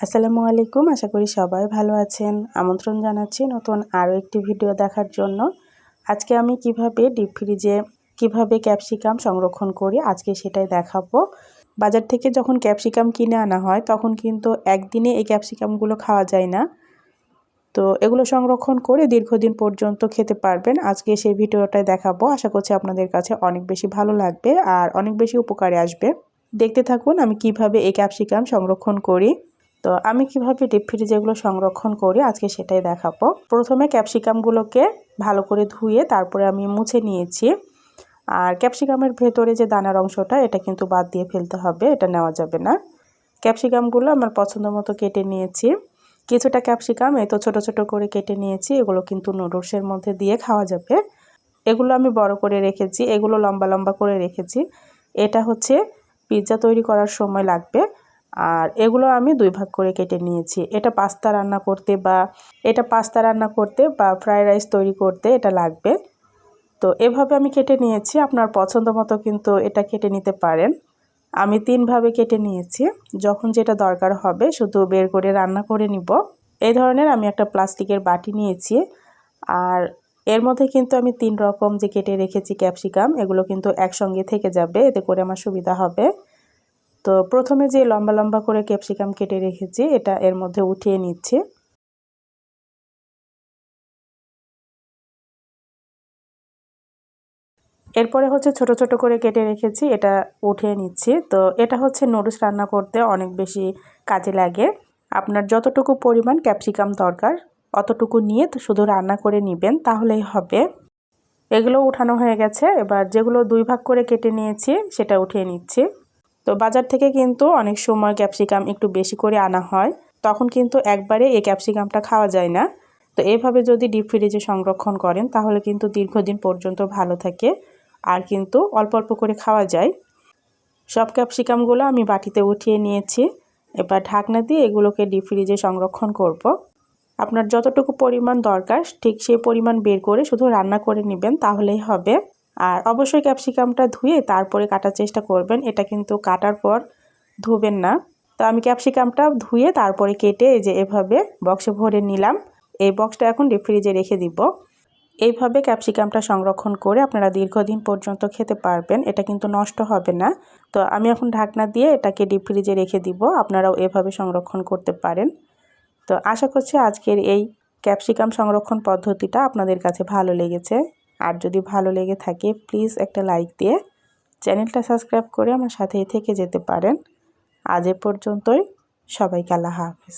আসসালামু আলাইকুম, আশা করি সবাই ভালো আছেন। আমন্ত্রণ জানাচ্ছি নতুন আরও একটি ভিডিও দেখার জন্য। আজকে আমি কীভাবে ডিপ ফ্রিজে কীভাবে ক্যাপসিকাম সংরক্ষণ করি, আজকে সেটাই দেখাবো। বাজার থেকে যখন ক্যাপসিকাম কিনে আনা হয়, তখন কিন্তু একদিনে এই ক্যাপসিকামগুলো খাওয়া যায় না। তো এগুলো সংরক্ষণ করে দীর্ঘদিন পর্যন্ত খেতে পারবেন। আজকে সেই ভিডিওটাই দেখাবো। আশা করছি আপনাদের কাছে অনেক বেশি ভালো লাগবে আর অনেক বেশি উপকারে আসবে। দেখতে থাকুন আমি কীভাবে এই ক্যাপসিকাম সংরক্ষণ করি। তো আমি কীভাবে ডিপ ফ্রিজে এগুলো সংরক্ষণ করি? আজকে সেটাই দেখাবো। প্রথমে ক্যাপসিকামগুলোকে ভালো করে ধুয়ে তারপরে আমি মুছে নিয়েছি। আর ক্যাপসিকামের ভেতরে যে দানার অংশটা, এটা কিন্তু বাদ দিয়ে ফেলতে হবে, এটা নেওয়া যাবে না। ক্যাপসিকামগুলো আমার পছন্দ মতো কেটে নিয়েছি। কিছুটা ক্যাপসিকাম এই তো ছোটো ছোটো করে কেটে নিয়েছি, এগুলো কিন্তু নুডলসের মধ্যে দিয়ে খাওয়া যাবে। এগুলো আমি বড় করে রেখেছি, এগুলো লম্বা লম্বা করে রেখেছি। এটা হচ্ছে পিৎজা তৈরি করার সময় লাগবে। আর এগুলো আমি দুই ভাগ করে কেটে নিয়েছি। এটা পাস্তা রান্না করতে বা এটা পাস্তা রান্না করতে বা ফ্রায়েড রাইস তৈরি করতে এটা লাগবে। তো এভাবে আমি কেটে নিয়েছি। আপনার পছন্দ মতো কিন্তু এটা কেটে নিতে পারেন। আমি তিনভাবে কেটে নিয়েছি। যখন যেটা দরকার হবে শুধু বের করে রান্না করে নিব। এই ধরনের আমি একটা প্লাস্টিকের বাটি নিয়েছি। আর এর মধ্যে কিন্তু আমি তিন রকম যে কেটে রেখেছি ক্যাপসিকাম, এগুলো কিন্তু একসঙ্গে থেকে যাবে। এতে করে আমার সুবিধা হবে। তো প্রথমে যে লম্বা লম্বা করে ক্যাপসিকাম কেটে রেখেছি, এটা এর মধ্যে উঠিয়ে নিচ্ছি। এরপরে হচ্ছে ছোট ছোট করে কেটে রেখেছি, এটা উঠিয়ে নিচ্ছি। তো এটা হচ্ছে নুডলস রান্না করতে অনেক বেশি কাজে লাগে। আপনার যতটুকু পরিমাণ ক্যাপসিকাম দরকার, অতটুকু নিয়ে তো শুধু রান্না করে নেবেন, তাহলেই হবে। এগুলো উঠানো হয়ে গেছে, এবার যেগুলো দুই ভাগ করে কেটে নিয়েছি, সেটা উঠিয়ে নিচ্ছি। তো বাজার থেকে কিন্তু অনেক সময় ক্যাপসিকাম একটু বেশি করে আনা হয়। তখন কিন্তু একবারে এই ক্যাপসিকামটা খাওয়া যায় না। তো এভাবে যদি ডিপ ফ্রিজে সংরক্ষণ করেন, তাহলে কিন্তু দীর্ঘদিন পর্যন্ত ভালো থাকে আর কিন্তু অল্প অল্প করে খাওয়া যায়। সব ক্যাপসিকামগুলো আমি বাটিতে উঠিয়ে নিয়েছি। এবার ঢাকনা দিয়ে এগুলোকে ডিপ ফ্রিজে সংরক্ষণ করব। আপনার যতটুকু পরিমাণ দরকার, ঠিক সেই পরিমাণ বের করে শুধু রান্না করে নেবেন, তাহলেই হবে। আর অবশ্যই ক্যাপসিকামটা ধুয়ে তারপরে কাটার চেষ্টা করবেন। এটা কিন্তু কাটার পর ধুবেন না। তো আমি ক্যাপসিকামটা ধুয়ে তারপরে কেটে যে এভাবে বক্সে ভরে নিলাম। এই বক্সটা এখন ডিপ ফ্রিজে রেখে দিব। এইভাবে ক্যাপসিকামটা সংরক্ষণ করে আপনারা দীর্ঘদিন পর্যন্ত খেতে পারবেন। এটা কিন্তু নষ্ট হবে না। তো আমি এখন ঢাকনা দিয়ে এটাকে ডিপ ফ্রিজে রেখে দিব। আপনারাও এভাবে সংরক্ষণ করতে পারেন। তো আশা করছি আজকের এই ক্যাপসিকাম সংরক্ষণ পদ্ধতিটা আপনাদের কাছে ভালো লেগেছে। আর যদি ভালো লেগে থাকে প্লিজ একটা লাইক দিয়ে চ্যানেলটা সাবস্ক্রাইব করে আমার সাথেই থেকে যেতে পারেন। আজ এ পর্যন্তই। সবাইকে আল্লাহ হাফিজ।